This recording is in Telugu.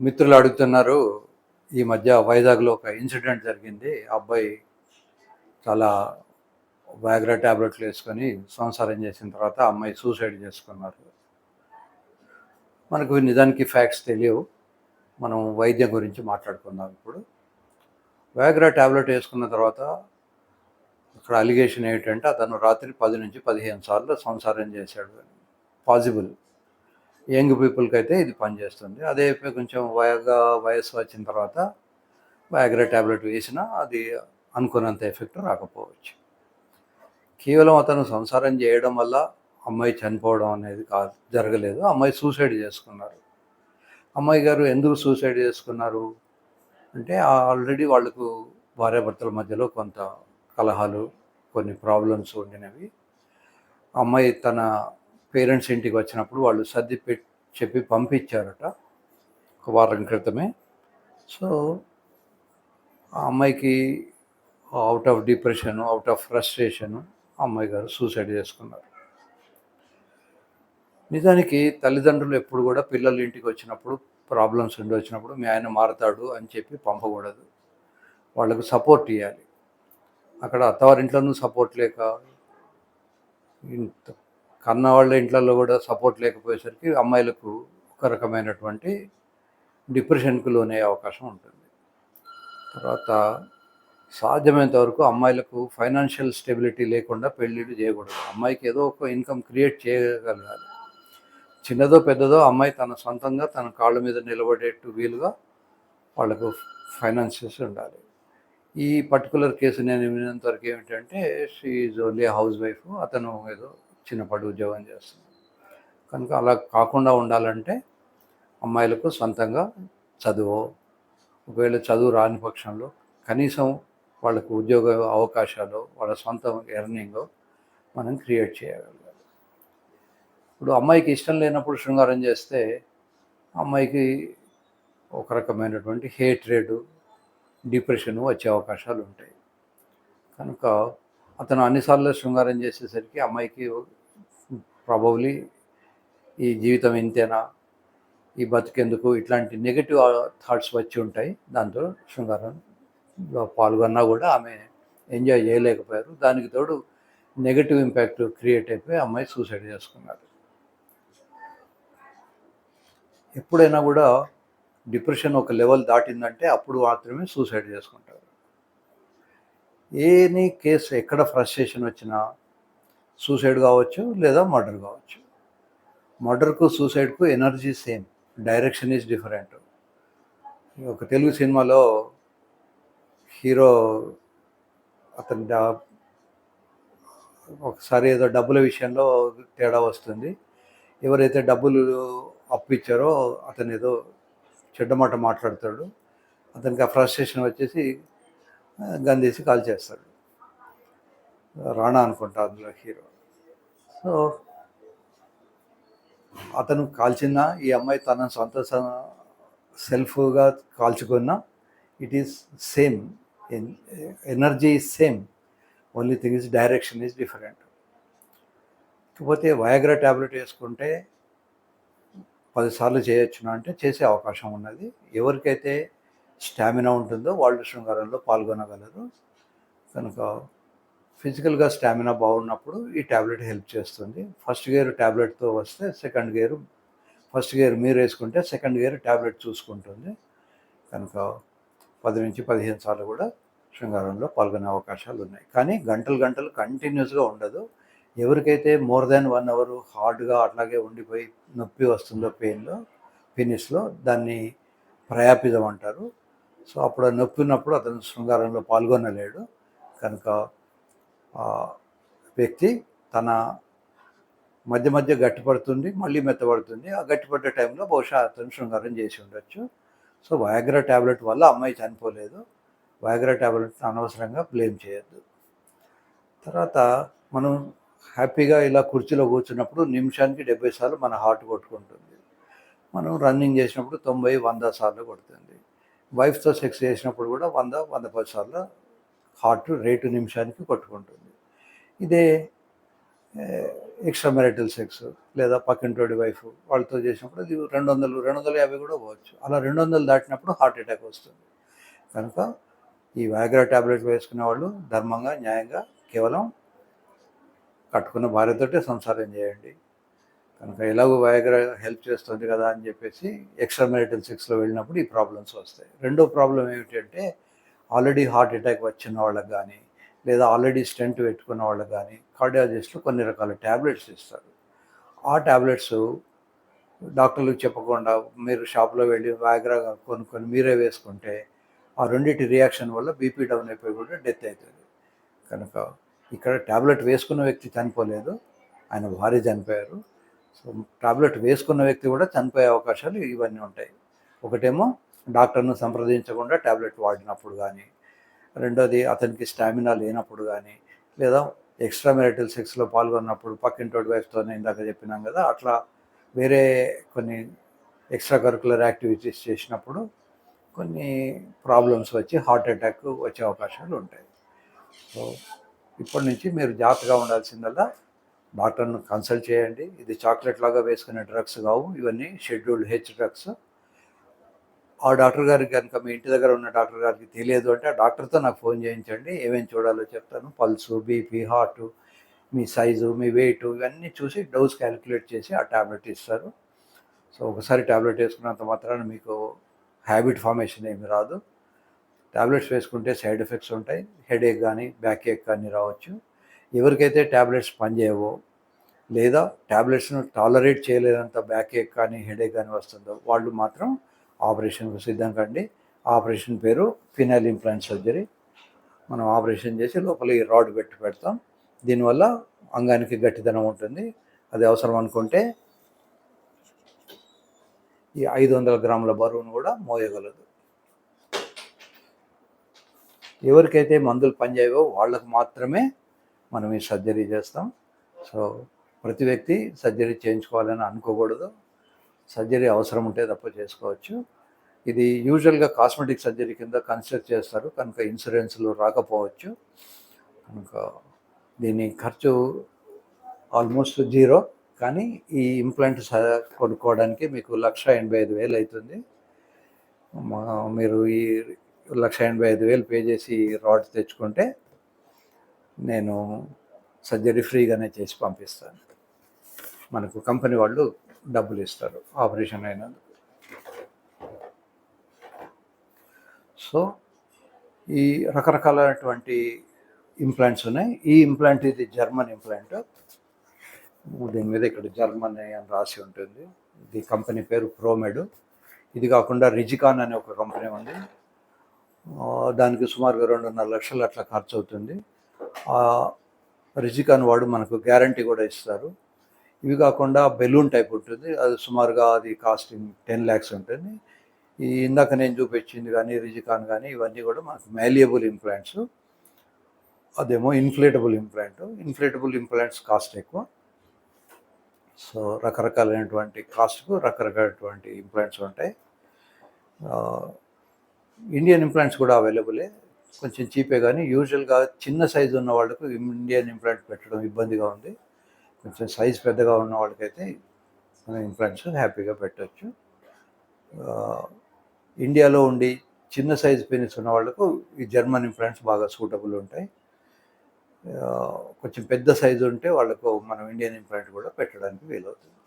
మిత్రులు అడుగుతున్నారు ఈ మధ్య వైజాగ్లో ఒక ఇన్సిడెంట్ జరిగింది. ఆ అబ్బాయి చాలా వ్యాగ్రా ట్యాబ్లెట్లు వేసుకొని సంసారం చేసిన తర్వాత అమ్మాయి సూసైడ్ చేసుకున్నారు. మనకు నిజానికి ఫ్యాక్ట్స్ తెలియవు. మనం వైద్యం గురించి మాట్లాడుకుందాం ఇప్పుడు. వ్యాగ్రా ట్యాబ్లెట్ వేసుకున్న తర్వాత అక్కడ అలిగేషన్ ఏంటంటే అతను రాత్రి పది నుంచి పదిహేను సార్లు సంసారం చేశాడు. పాసిబుల్ యంగ్ పీపుల్కి అయితే ఇది పనిచేస్తుంది. అదే కొంచెం వయగా వయసు వచ్చిన తర్వాత వయాగ్రా ట్యాబ్లెట్ వేసినా అది అనుకున్నంత ఎఫెక్ట్ రాకపోవచ్చు. కేవలం అతను సంసారం చేయడం వల్ల అమ్మాయి చనిపోవడం అనేది కాదు జరగలేదు. అమ్మాయి సూసైడ్ చేసుకున్నారు. అమ్మాయి గారు ఎందుకు సూసైడ్ చేసుకున్నారు? అంటే ఆల్రెడీ వాళ్ళకు భార్యాభర్తల మధ్యలో కొంత కలహాలు కొన్ని ప్రాబ్లమ్స్ ఉండినవి. అమ్మాయి తన పేరెంట్స్ ఇంటికి వచ్చినప్పుడు వాళ్ళు సర్ది చెప్పి పంపించారట ఒక వారం క్రితమే. సో ఆ అమ్మాయికి out of depression out of frustration అమ్మాయి గారు సూసైడ్ చేసుకున్నారు. నిజానికి తల్లిదండ్రులు ఎప్పుడు కూడా పిల్లలు ఇంటికి వచ్చినప్పుడు ప్రాబ్లమ్స్ ఉండి వచ్చినప్పుడు మీ ఆయన మారతాడు అని చెప్పి పంపకూడదు. వాళ్ళకు సపోర్ట్ ఇవ్వాలి అక్కడ అత్తవారింట్లోనూ సపోర్ట్ లేక ఇంత కన్న వాళ్ళ ఇంట్లలో కూడా సపోర్ట్ లేకపోయేసరికి అమ్మాయిలకు ఒక రకమైనటువంటి డిప్రెషన్కు లోనే అవకాశం ఉంటుంది. తర్వాత సాధ్యమైనంత వరకు అమ్మాయిలకు ఫైనాన్షియల్ స్టెబిలిటీ లేకుండా పెళ్ళిళ్ళు చేయకూడదు. అమ్మాయికి ఏదో ఒక ఇన్కమ్ క్రియేట్ చేయగలగాలి. చిన్నదో పెద్దదో అమ్మాయి తన సొంతంగా తన కాళ్ళ మీద నిలబడేట్టు వీలుగా వాళ్ళకు ఫైనాన్షియస్ ఉండాలి. ఈ పర్టికులర్ కేసు నేను విన్నంతవరకు ఏమిటంటే she is only house wife అతను ఏదో చిన్నపాటి ఉద్యోగం చేస్తున్నాం కనుక అలా కాకుండా ఉండాలంటే అమ్మాయిలకు సొంతంగా చదువు ఒకవేళ చదువు రాని పక్షంలో కనీసం వాళ్ళకు ఉద్యోగ అవకాశాలు వాళ్ళ సొంత ఎర్నింగ్ మనం క్రియేట్ చేయగలగాలి. ఇప్పుడు అమ్మాయికి ఇష్టం లేనప్పుడు శృంగారం చేస్తే అమ్మాయికి ఒక రకమైనటువంటి హేట్రేడు డిప్రెషన్ వచ్చే అవకాశాలు ఉంటాయి. కనుక అతను అన్నిసార్లు శృంగారం చేసేసరికి అమ్మాయికి ప్రాబబ్లీ ఈ జీవితం ఇంతేనా? ఈ బతికెందుకు? ఇట్లాంటి నెగిటివ్ థాట్స్ వచ్చి ఉంటాయి. దాంతో శృంగారంలో పాల్గొన్నా కూడా ఆమె ఎంజాయ్ చేయలేకపోయారు. దానికి తోడు నెగిటివ్ ఇంపాక్ట్ క్రియేట్ అయిపోయి అమ్మాయి సూసైడ్ చేసుకున్నారు ఎప్పుడైనా కూడా డిప్రెషన్ ఒక లెవెల్ దాటిందంటే అప్పుడు మాత్రమే సూసైడ్ చేసుకుంటారు. ఏని కేసు ఎక్కడ ఫ్రస్ట్రేషన్ వచ్చినా సూసైడ్ కావచ్చు లేదా మర్డర్ కావచ్చు. మర్డర్కు సూసైడ్కు energy same direction is different. ఒక తెలుగు సినిమాలో హీరో అతని ఒకసారి ఏదో డబ్బుల విషయంలో తేడా వస్తుంది. ఎవరైతే డబ్బులు అప్పిచ్చారో అతను ఏదో చెడ్డ మాట మాట్లాడతాడు. అతనికి ఆ ఫ్రస్ట్రేషన్ వచ్చేసి ఆ, గందేసి కాల్ చేస్తాడు. రాణా అనుకుంటా అందులో హీరో. సో అతను కాల్చిన ఈ అమ్మాయి తన సొంత సెల్ఫ్గా కాల్చుకున్న it is same energy is same only thing is direction is different కాకపోతే వయాగ్రా ట్యాబ్లెట్ వేసుకుంటే పదిసార్లు చేయొచ్చునా అంటే చేసే అవకాశం ఉన్నది. ఎవరికైతే స్టామినా ఉంటుందో వాళ్ళు శృంగారంలో పాల్గొనగలరు. కనుక ఫిజికల్గా స్టామినా బాగున్నప్పుడు ఈ ట్యాబ్లెట్ హెల్ప్ చేస్తుంది. ఫస్ట్ గేర్ ట్యాబ్లెట్తో వస్తే సెకండ్ గేర్ ఫస్ట్ గేర్ మీరు వేసుకుంటే సెకండ్ గేర్ ట్యాబ్లెట్ చూసుకుంటుంది. కనుక పది నుంచి పదిహేను సార్లు కూడా శృంగారంలో పాల్గొనే అవకాశాలు ఉన్నాయి. కానీ గంటలు గంటలు కంటిన్యూస్గా ఉండదు. ఎవరికైతే మోర్ దాన్ వన్ అవర్ హార్డ్గా అట్లాగే ఉండిపోయి నొప్పి వస్తుందో పెయిన్లో పెనిస్లో దాన్ని ప్రయాపిజం అంటారు. సో అప్పుడు నొప్పి ఉన్నప్పుడు అతను శృంగారంలో పాల్గొనలేడు. కనుక వ్యక్తి తన మధ్య మధ్య గట్టిపడుతుంది మళ్ళీ మెత్తబడుతుంది. ఆ గట్టిపడ్డ టైంలో బహుశా అతను శృంగారం చేసి ఉండొచ్చు. సో వయాగ్రా ట్యాబ్లెట్ వల్ల అమ్మాయి చనిపోలేదు. వయాగ్రా ట్యాబ్లెట్ అనవసరంగా బ్లేమ్ చేయొద్దు. తర్వాత మనం హ్యాపీగా ఇలా కుర్చీలో కూర్చున్నప్పుడు నిమిషానికి డెబ్బై సార్లు మన హార్ట్ కొట్టుకుంటుంది. మనం రన్నింగ్ చేసినప్పుడు తొంభై వంద సార్లు కొడుతుంది. వైఫ్తో సెక్స్ చేసినప్పుడు కూడా వంద వంద పది సార్లు హార్ట్ రేటు నిమిషానికి కొట్టుకుంటుంది. ఇదే ఎక్స్ట్రా మ్యారిటల్ సెక్స్ లేదా పక్కింటోడి వైఫ్ వాళ్ళతో చేసినప్పుడు అది రెండు వందలు రెండు వందల యాభై కూడా పోవచ్చు. అలా రెండు వందలు దాటినప్పుడు హార్ట్ అటాక్ వస్తుంది. కనుక ఈ వ్యాగ్రా ట్యాబ్లెట్ వేసుకునే వాళ్ళు ధర్మంగా న్యాయంగా కేవలం కట్టుకున్న భార్యతోటే సంసారం చేయండి. కనుక ఎలాగో వ్యాగ్రా హెల్ప్ చేస్తుంది కదా అని చెప్పేసి ఎక్స్ట్రా మ్యారిటల్ సెక్స్లో వెళ్ళినప్పుడు ఈ ప్రాబ్లమ్స్ వస్తాయి. రెండో ప్రాబ్లం ఏమిటంటే ఆల్రెడీ హార్ట్ అటాక్ వచ్చిన వాళ్ళకి కానీ లేదా ఆల్రెడీ స్టెంట్ పెట్టుకున్న వాళ్ళకి కానీ కార్డియాలజిస్టులు కొన్ని రకాల ట్యాబ్లెట్స్ ఇస్తారు. ఆ ట్యాబ్లెట్స్ డాక్టర్లకు చెప్పకుండా మీరు షాప్లో వెళ్ళి వ్యాగ్రా కొనుక్కొని మీరే వేసుకుంటే ఆ రెండింటి రియాక్షన్ వల్ల బీపీ డౌన్ అయిపోయి కూడా డెత్ అవుతుంది. కనుక ఇక్కడ ట్యాబ్లెట్ వేసుకున్న వ్యక్తి చనిపోలేదు. ఆయన భార్య చనిపోయారు. సో టాబ్లెట్ వేసుకున్న వ్యక్తి కూడా చనిపోయే అవకాశాలు ఇవన్నీ ఉంటాయి. ఒకటేమో డాక్టర్ను సంప్రదించకుండా టాబ్లెట్ వాడినప్పుడు కానీ రెండోది అతనికి స్టామినా లేనప్పుడు కానీ లేదా ఎక్స్ట్రా మెరిటల్ సెక్స్లో పాల్గొన్నప్పుడు పక్కింటోడి వైఫ్తోనే ఇందాక చెప్పినాం కదా అట్లా వేరే కొన్ని ఎక్స్ట్రా కరికులర్ యాక్టివిటీస్ చేసినప్పుడు కొన్ని ప్రాబ్లమ్స్ వచ్చి హార్ట్ అటాక్ వచ్చే అవకాశాలు ఉంటాయి. సో ఇప్పటి నుంచి మీరు జాగ్రత్తగా ఉండాల్సిందల్లా డాక్టర్ను కన్సల్ట్ చేయండి. ఇది చాక్లెట్ లాగా వేసుకునే డ్రగ్స్ కావు ఇవన్నీ షెడ్యూల్డ్ హెచ్ డ్రగ్స్. ఆ డాక్టర్ గారికి కనుక మీ ఇంటి దగ్గర ఉన్న డాక్టర్ గారికి తెలియదు అంటే ఆ డాక్టర్తో నాకు ఫోన్ చేయించండి ఏమేమి చూడాలో చెప్తాను. పల్సు బీపీ హార్ట్ మీ సైజు మీ వెయిట్ ఇవన్నీ చూసి డోస్ క్యాలిక్యులేట్ చేసి ఆ ట్యాబ్లెట్ ఇస్తారు. సో ఒకసారి ట్యాబ్లెట్ వేసుకున్నంత మాత్రాన మీకు హ్యాబిట్ ఫార్మేషన్ ఏమి రాదు. ట్యాబ్లెట్స్ వేసుకుంటే సైడ్ ఎఫెక్ట్స్ ఉంటాయి హెడేక్ కానీ బ్యాక్ ఏక్ కానీ రావచ్చు. ఎవరికైతే ట్యాబ్లెట్స్ పనిచేయవో లేదా ట్యాబ్లెట్స్ను టాలరేట్ చేయలేనంత బ్యాక్ ఏక్ కానీ హెడేక్ కానీ వస్తుందో వాళ్ళు మాత్రం ఆపరేషన్కు సిద్ధం కండి. ఆపరేషన్ పేరు ఫినైల్ ఇంప్లాంట్ సర్జరీ. మనం ఆపరేషన్ చేసి లోపల ఈ రాడ్ పెట్టి పెడతాం. దీనివల్ల అంగానికి గట్టిదనం ఉంటుంది. అది అవసరం అనుకుంటే ఈ ఐదు వందల గ్రాముల బరువును కూడా మోయగలదు. ఎవరికైతే మందులు పనిచేయవో వాళ్ళకు మాత్రమే మనం ఈ సర్జరీ చేస్తాం. సో ప్రతి వ్యక్తి సర్జరీ చేయించుకోవాలని అనుకోకూడదు. సర్జరీ అవసరం ఉంటే తప్ప చేసుకోవచ్చు. ఇది యూజువల్గా కాస్మెటిక్ సర్జరీ కింద కన్సిడర్ చేస్తారు. కనుక ఇన్సూరెన్స్లు రాకపోవచ్చు. కనుక దీని ఖర్చు ఆల్మోస్ట్ జీరో. కానీ ఈ ఇంప్లాంట్ కొనుక్కోవడానికి మీకు లక్ష ఎనభై ఐదు వేలు అవుతుంది. మీరు ఈ లక్ష ఎనభై ఐదు వేలు పే చేసి రాడ్ తెచ్చుకుంటే నేను సర్జరీ ఫ్రీగానే చేసి పంపిస్తాను. మనకు కంపెనీ వాళ్ళు డబ్బులు ఇస్తారు ఆపరేషన్ అయినందుకు. సో ఈ రకరకాలైనటువంటి ఇంప్లాంట్స్ ఉన్నాయి. ఈ ఇంప్లాంట్ ఇది జర్మన్ ఇంప్లాంట్. దీని మీద ఇక్కడ జర్మన్ అని రాసి ఉంటుంది. ఇది కంపెనీ పేరు ప్రోమెడ్. ఇది కాకుండా రిజికాన్ అనే ఒక కంపెనీ ఉంది. దానికి సుమారుగా రెండున్నర లక్షలు అట్లా ఖర్చు అవుతుంది రిజికాన్ వాడు మనకు గ్యారంటీ కూడా ఇస్తారు. ఇవి కాకుండా బెలూన్ టైప్ ఉంటుంది. అది సుమారుగా అది కాస్టింగ్ టెన్ ల్యాక్స్ ఉంటుంది. ఈ ఇందాక నేను చూపించింది కానీ రిజికాన్ కానీ ఇవన్నీ కూడా మనకు మ్యాలియబుల్ ఇంప్లాంట్స్ అదేమో inflatable implant inflatable implants cost ఎక్కువ. సో రకరకాలైనటువంటి కాస్ట్కు రకరకాలైనటువంటి ఇంప్లాంట్స్ ఉంటాయి. ఇండియన్ ఇంప్లాంట్స్ కూడా అవైలబులే కొంచెం చీపే కానీ యూజువల్గా చిన్న సైజు ఉన్న వాళ్ళకు ఇండియన్ ఇంప్లాంట్ పెట్టడం ఇబ్బందిగా ఉంది. కొంచెం సైజ్ పెద్దగా ఉన్న వాళ్ళకైతే మన ఇంప్లాంట్స్ హ్యాపీగా పెట్టవచ్చు ఇండియాలో ఉండి చిన్న సైజ్ పెనిస్ ఉన్న వాళ్ళకు ఈ జర్మన్ ఇంప్లాంట్స్ బాగా సూటబుల్ ఉంటాయి. కొంచెం పెద్ద సైజు ఉంటే వాళ్ళకు మనం ఇండియన్ ఇంప్లాంట్ కూడా పెట్టడానికి వీలవుతుంది.